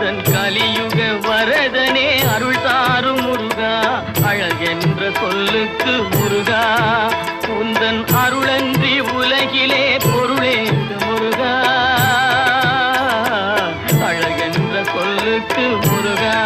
எந்தன் கலியுக வரதனே அருள் தாரும் முருகா. அழகென்ற சொல்லுக்கு முருகா. உந்தன் அருளன்றி உலகிலே பொருளேது முருகா. அழகென்ற சொல்லுக்கு முருகா.